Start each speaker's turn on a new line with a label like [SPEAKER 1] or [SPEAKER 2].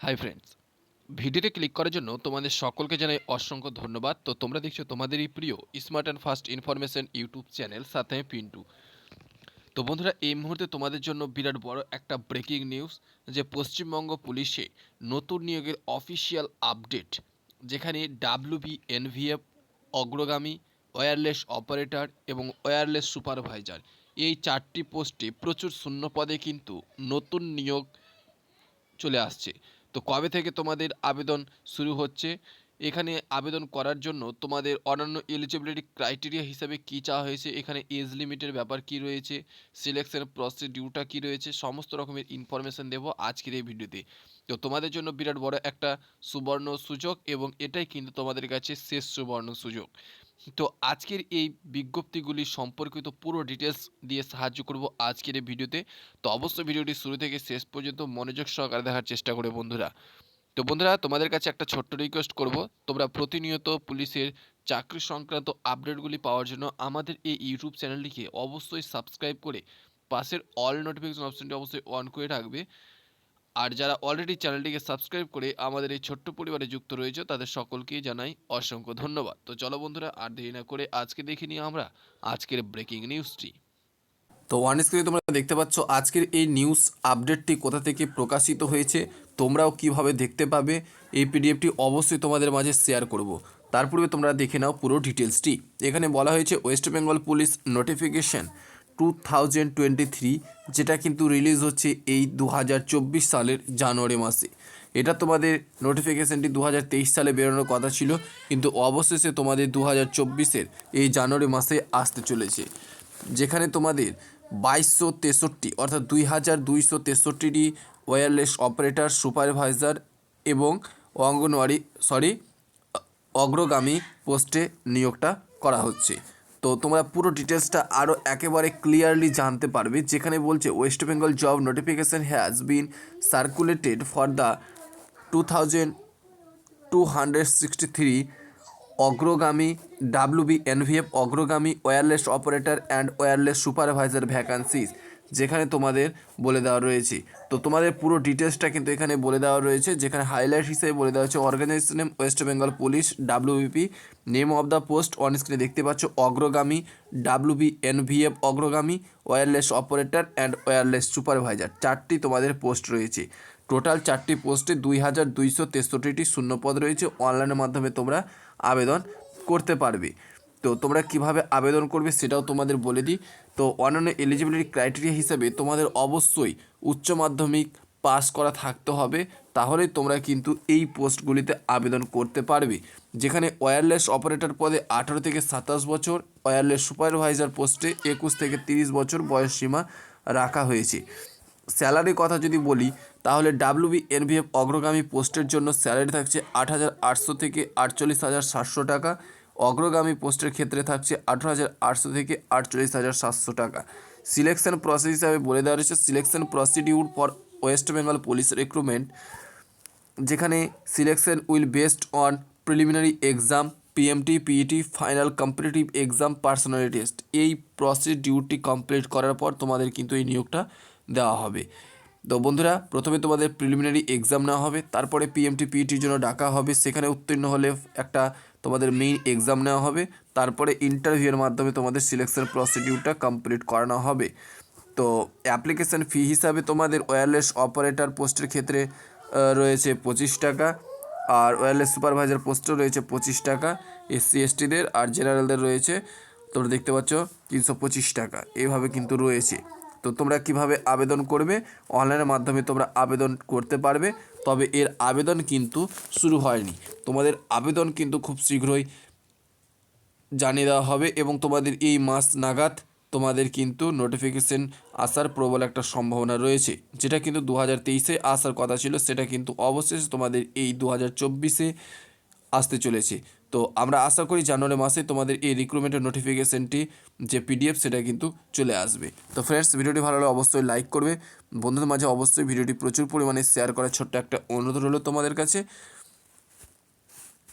[SPEAKER 1] Hi friends ভিডিওতে click করার জন্য তোমাদের সকলকে জানাই অসংখ্য ধন্যবাদ। তো তোমরা দেখছ তোমাদেরই প্রিয় smart and fast information YouTube channel সাথে পিন্টু। তো বন্ধুরা, এই মুহূর্তে তোমাদের জন্য বিরাট বড় একটা ব্রেকিং নিউজ যে পশ্চিমবঙ্গ পুলিশে নতুন নিয়োগের অফিসিয়াল আপডেট যেখানে ডাব্লিউবি এনভিএফ অগ্রগামী ওয়্যারলেস অপারেটর এবং ওয়্যারলেস সুপারভাইজার এই চারটি পোস্টে প্রচুর শূন্য পদে কিন্তু নতুন নিয়োগ চলে আসছে। তো কবে থেকে তোমাদের আবেদন শুরু হচ্ছে? এখানে আবেদন করার জন্য তোমাদের অন্যান্য এলিজিবিলিটি ক্রাইটেরিয়া হিসাবে কী চাওয়া হয়েছে? এখানে এজ লিমিটের ব্যাপার কি রয়েছে? সিলেকশন প্রসিডিউরটা কি রয়েছে? সমস্ত রকমের ইনফরমেশন দেবো আজকের এই ভিডিওতে। তো তোমাদের জন্য বিরাট বড় একটা সুবর্ণ সুযোগ এবং এটাই কিন্তু তোমাদের কাছে শেষ সুবর্ণ সুযোগ। তো আজকের এই বিজ্ঞপ্তিগুলি সম্পর্কিত পুরো ডিটেলস দিয়ে সাহায্য করব আজকের এই ভিডিওতে। তো অবশ্যই ভিডিওটি শুরু থেকে শেষ পর্যন্ত মনোযোগ সহকারে দেখার চেষ্টা করে বন্ধুরা। তো বন্ধুরা, তোমাদের কাছে একটা ছোট্ট রিকোয়েস্ট করব। তোমরা প্রতিনিয়ত পুলিশের চাকরি সংক্রান্ত আপডেটগুলি পাওয়ার জন্য আমাদের এই ইউটিউব চ্যানেলটিকে অবশ্যই সাবস্ক্রাইব করে পাশের অল নোটিফিকেশন অপশনটি অবশ্যই অন করে রাখবে। আর যারা অলরেডি চ্যানেলটিকে সাবস্ক্রাইব করে আমাদের এই ছোট্ট পরিবারে যুক্ত রয়েছে, তাদের সকলকেই জানাই অসংখ্য ধন্যবাদ। তো চলো বন্ধুরা, আর দেরি না করে আজকে দেখে নিই আমরা আজকের ব্রেকিং নিউজটি
[SPEAKER 2] তো ওয়ান স্ক্রিনে তোমরা দেখতে পাচ্ছ, আজকের এই নিউজ আপডেটটি কোথা থেকে প্রকাশিত হয়েছে, তোমরাও কীভাবে দেখতে পাবে, এই পিডিএফটি অবশ্যই তোমাদের মাঝে শেয়ার করব। তার পূর্বে তোমরা দেখে নাও পুরো ডিটেলসটি এখানে বলা হয়েছে West Bengal police notification two thousand twenty three যেটা কিন্তু রিলিজ হচ্ছে এই দু হাজার চব্বিশ সালের জানুয়ারি মাসে। এটা তোমাদের নোটিফিকেশানটি দু হাজার তেইশ সালে বেরোনোর কথা ছিল, কিন্তু অবশেষে তোমাদের দু হাজার চব্বিশের এই জানুয়ারি মাসে আসতে চলেছে। যেখানে তোমাদের বাইশশো তেষট্টি, অর্থাৎ দুই হাজার দুইশো তেষট্টিটি ওয়্যারলেস অপারেটর সুপারভাইজার এবং অঙ্গনওয়াড়ি সরি অগ্রগামী পোস্টে নিয়োগটা করা হচ্ছে। তো তোমরা পুরো ডিটেলসটা আরও একেবারে ক্লিয়ারলি জানতে পারবে, যেখানে বলছে West Bengal job notification has been circulated for the two thousand two hundred sixty three অগ্রগামী ডাব্লিউবি এনভিএফ অগ্রগামী wireless operator and wireless supervisor vacancies যেখানে তোমাদের বলে দেওয়া রয়েছে। তো তোমাদের পুরো ডিটেলসটা কিন্তু এখানে বলে দেওয়া রয়েছে, যেখানে হাইলাইট হিসেবে বলে দেওয়া হচ্ছে organization name West Bengal police WBP name of the post on স্ক্রিনে দেখতে পাচ্ছ, অগ্রগামী ডাব্লিউবি এনভিএফ অগ্রগামী wireless operator and wireless supervisor চারটি তোমাদের পোস্ট রয়েছে। টোটাল চারটি পোস্টে দুই হাজার দুইশো তেষট্টিটি শূন্যপদ রয়েছে। অনলাইনের মাধ্যমে তোমরা আবেদন করতে পারবে। তো তোমরা কীভাবে আবেদন করবে সেটাও তোমাদের বলে দিই। তো অন্যান্য এলিজিবিলিটি ক্রাইটেরিয়া হিসেবে তোমাদের অবশ্যই উচ্চ মাধ্যমিক পাস করা থাকতে হবে। তাহলেই তোমরা কিন্তু এই পোস্টগুলিতে আবেদন করতে পারবে। যেখানে ওয়্যারলেস অপারেটর পদে আঠারো থেকে সাতাশ বছর ওয়্যারলেস সুপারভাইজার পোস্টে একুশ থেকে তিরিশ বছর বয়স সীমা রাখা হয়েছে। স্যালারির কথা যদি বলি, তাহলে ডাব্লিউবি এনভিএফ অগ্রগামী পোস্টের জন্য স্যালারি থাকছে আট হাজার আটশো থেকে আটচল্লিশ হাজার সাতশো টাকা। অগ্রগামী পোস্টের ক্ষেত্রে থাকছে আঠেরো হাজার আটশো থেকে আটচল্লিশ হাজার সাতশো টাকা। সিলেকশন প্রসেস হিসাবে বলে দেওয়া রয়েছে, selection procedure for West Bengal police recruitment যেখানে selection will based on preliminary exam PMT PET final competitive exam, personally test. এই প্রসিডিউরটি কমপ্লিট করার পর তোমাদের কিন্তু এই নিয়োগটা দেওয়া হবে। তো বন্ধুরা, প্রথমে তোমাদের প্রিলিমিনারি এক্সাম নেওয়া হবে, তারপরে পিএমটি পিইটির জন্য ডাকা হবে, সেখানে উত্তীর্ণ হলে একটা তোমাদের মেইন এক্সাম নেওয়া হবে, তারপরে ইন্টারভিউয়ের মাধ্যমে তোমাদের সিলেকশন প্রসিডিউরটা কমপ্লিট করানো হবে। তো অ্যাপ্লিকেশান ফি হিসাবে তোমাদের ওয়্যারলেস অপারেটর পোস্টের ক্ষেত্রে রয়েছে পঁচিশ টাকা, আর ওয়্যারলেস সুপারভাইজার পোস্টও রয়েছে পঁচিশ টাকা এসসি এসটিদের আর জেনারেলদের রয়েছে তোমরা দেখতে পাচ্ছ তিনশো পঁচিশ টাকা। এইভাবে কিন্তু রয়েছে। তো তোমরা কীভাবে আবেদন করবে? অনলাইনের মাধ্যমে তোমরা আবেদন করতে পারবে, তবে এর আবেদন কিন্তু শুরু হয়নি। তোমাদের আবেদন কিন্তু খুব শীঘ্রই জানিয়ে দেওয়া হবে এবং তোমাদের এই মাস নাগাদ তোমাদের কিন্তু নোটিফিকেশন আসার প্রবল একটা সম্ভাবনা রয়েছে, যেটা কিন্তু দু হাজার তেইশে আসার কথা ছিল, সেটা কিন্তু অবশেষে তোমাদের এই দু হাজার চব্বিশে আসতে চলেছে। তো আমরা আশা করি জানুয়ারি মাসে তোমাদের এই রিক্রুটমেন্টের নোটিফিকেশনটি যে পিডিএফ সেটা কিন্তু চলে আসবে। তো ফ্রেন্ডস ভিডিওটি ভালো হলে অবশ্যই লাইক করবে। বন্ধুদের মাঝে অবশ্যই ভিডিওটি প্রচুর পরিমাণে শেয়ার করার ছোট্ট একটা অনুরোধ রইল তোমাদের কাছে।